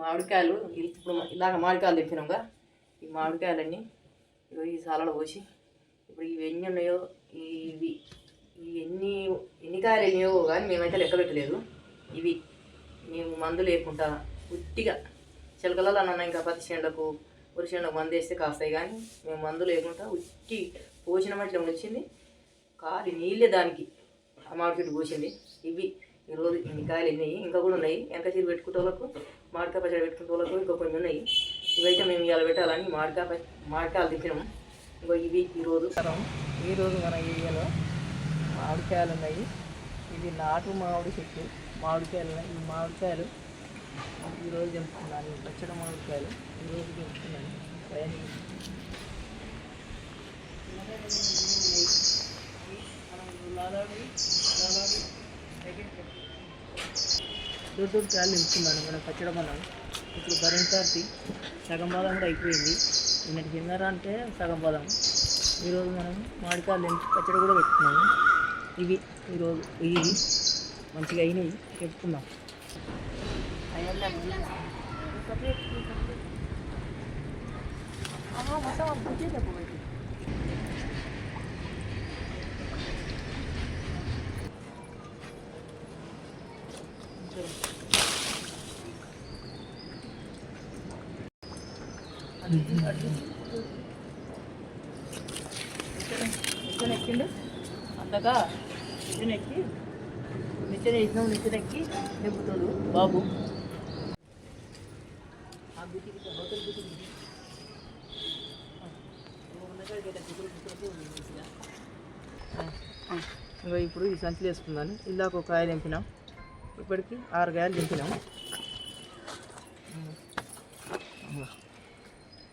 మామిడికాయలు ఇప్పుడు ఇలాగ మామిడికాయలు తెప్పినాంగా ఈ మామిడికాయలన్నీ ఇగో ఈ సాలలో పోసి ఇప్పుడు ఇవి ఎన్ని ఉన్నాయో ఇవి ఇవి ఎన్ని ఎన్ని కాయలు ఎన్నయో కానీ మేమైతే లెక్క పెట్టలేదు. ఇవి మేము మందు లేకుండా ఉట్టిగా చిలకలలో అన్న ఇంకా పత్తి చేనులకు వరి చేనులకు మందు వేస్తే కాస్తాయి కానీ మేము మందు లేకుండా ఉట్టి పోసిన మట్టిలో వచ్చింది కాలి నీళ్ళే దానికి ఆ మామిడి చెట్టు పోసింది. ఇవి ఈరోజు ఇన్ని కాయలు ఉన్నాయి ఇంకా కూడా ఉన్నాయి వెనక చీర పెట్టుకునే వాళ్ళకు మామిడికాయ పచ్చడి పెట్టుకునే వాళ్ళకు ఇంకా కొన్ని ఉన్నాయి ఇవైతే మేము ఇవాళ పెట్టాలని మామిడికాయ ప- మామిడికాయలు తిప్పినాము ఇంకో ఇవి ఈరోజు ఈరోజు మన ఏరియాలో మామిడికాయలు ఉన్నాయి ఇది నాటు మామిడి చెట్టు మామిడికాయలు ఉన్నాయి ఈ మామిడికాయలు ఈరోజు తెంపుకున్నాను పచ్చడి మామిడికాయలు ఈరోజు తెంపుకున్నాను పైన దొడ్డు దొడ్డు కాయలు నింపుకున్నాను మనం పచ్చడి మనం. ఇప్పుడు భరించాల్సి సగం బాదం కూడా అయిపోయింది. నిన్నటి తిన్నారా అంటే సగం బాదం. ఈరోజు మనం మామిడికాయలు నింపి పచ్చడి కూడా పెట్టుకున్నాము. ఇవి ఈరోజు ఇవి మంచిగా అయినాయి. చెప్పుకున్నాం నిచ్చెన ఎక్కిండు అంతగా నిచ్చెన ఎక్కి నిచ్చెన వేసినాం నిచ్చెన ఎక్కి నింపుతాడు బాబు ఆ బుట్టికి హోటల్ బుట్టికి ఇంకా ఇప్పుడు ఈ సంచులు వేసుకున్నాను ఇందాక ఒక కాయలు దింపినాం ఇప్పటికి ఆరు కాయలు దింపినాం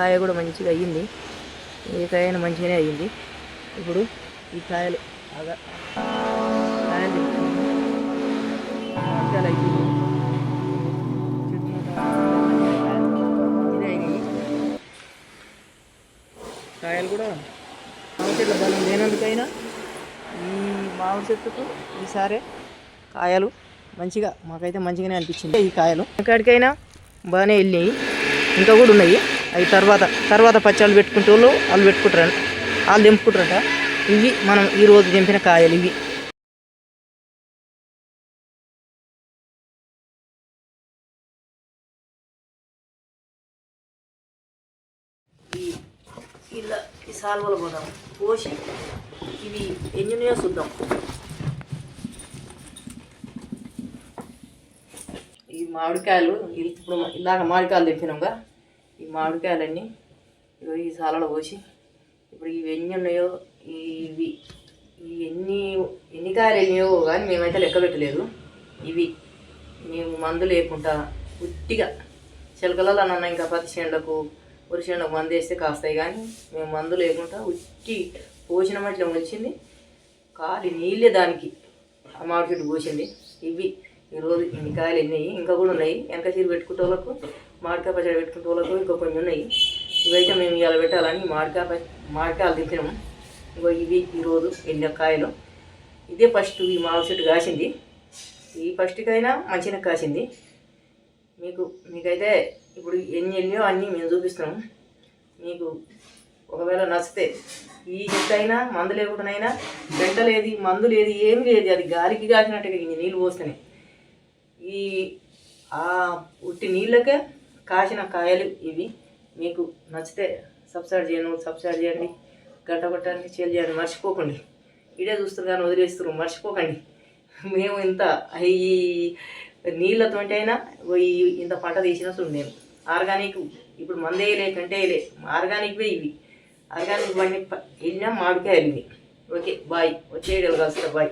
కాయ కూడా మంచిగా అయ్యింది. ఏ కాయ మంచిగానే అయ్యింది. ఇప్పుడు ఈ కాయలు బాగా కాయలు తెచ్చుకున్నాము. అయిపోయింది కాయలు కూడా మామిడి చెట్ల బలం లేనందుకైనా ఈ మామిడి చెట్టుకు ఈసారే కాయలు మంచిగా మాకైతే మంచిగానే అనిపించింది. ఈ కాయలు ఎక్కడికైనా బాగానే వెళ్ళినాయి. ఇంకా కూడా ఉన్నాయి. అవి తర్వాత తర్వాత పచ్చళ్ళు పెట్టుకుంటే వాళ్ళు వాళ్ళు పెట్టుకుంటారు వాళ్ళు తెంపుకుంటారట. ఇవి మనం ఈ రోజు తెంపిన కాయలు ఇవి. ఇలా ఈ సాల్వలు పోదాం. పోసి ఇవి ఎన్ని చూద్దాం. ఈ మామిడికాయలు ఇప్పుడు ఇలాగ మామిడికాయలు తెప్పినాంగా ఈ మామిడికాయలన్నీ ఇగో ఈ సాలలో పోసి ఇప్పుడు ఇవి ఎన్ని ఉన్నాయో ఇవి ఇవి ఎన్ని ఎన్ని కాయలు ఎన్నయో కానీ మేమైతే లెక్క పెట్టలేదు. ఇవి మేము మందు లేకుండా ఉట్టిగా చిలకలలో అన్న ఇంకా పత్తి చేనులకు వరి చేనులకు మందు వేస్తే కాస్తాయి కానీ మేము మందు లేకుండా ఉట్టి పోసిన మట్ల వచ్చింది కాలి నీళ్ళే దానికి ఆ మామిడి చెట్టు పోసింది. ఇవి ఈరోజు ఇన్ని కాయలు ఎన్ని ఇంకా కూడా ఉన్నాయి. వెనక చీర పెట్టుకుంటే వాళ్ళకు మామిడికాయ పచ్చడి పెట్టుకున్న వాళ్ళకు ఇంకో కొన్ని ఉన్నాయి. ఇవైతే మేము ఇవాళ పెట్టాలని మామిడికాయ ప- మామిడికాయలు తిప్పినాము ఇంకో ఇవి ఈరోజు ఎన్ని కాయలు ఇదే ఫస్ట్ ఈ మామిడి చెట్టు కాసింది. ఈ ఫస్ట్కైనా మంచిగా కాసింది. మీకు మీకైతే ఇప్పుడు ఎన్ని ఎన్నో అన్నీ మేము చూపిస్తున్నాం. మీకు ఒకవేళ నచ్చితే ఈ చెట్టు అయినా మందు లేకుండానైనా వెంట లేదు మందు లేదు ఏమి లేదు అది గాలికి కాసినట్టుగా ఇన్ని నీళ్ళు పోస్తున్నాయి. ఈ ఆ ఉట్టి నీళ్ళకే కాసిన కాయలు ఇవి. మీకు నచ్చితే సబ్స్క్రైబ్ చేయండి సబ్స్క్రైబ్ చేయండి. గంట కొట్టడానికి చేలు చేయండి మర్చిపోకండి. ఇడే చూస్తారు కానీ వదిలేస్తారు మర్చిపోకండి. మేము ఇంత ఈ నీళ్ళతో అయినా ఈ ఇంత పంట తీసినట్టు నేను. ఆర్గానిక్ ఇప్పుడు మందేయలే కంటేయలే ఆర్గానిక్వే ఇవి. ఆర్గానిక్ బండి వెళ్ళినా మామిడికాయలు ఇవి. Okay bye. వచ్చేయడం కలుస్తా బాయ్.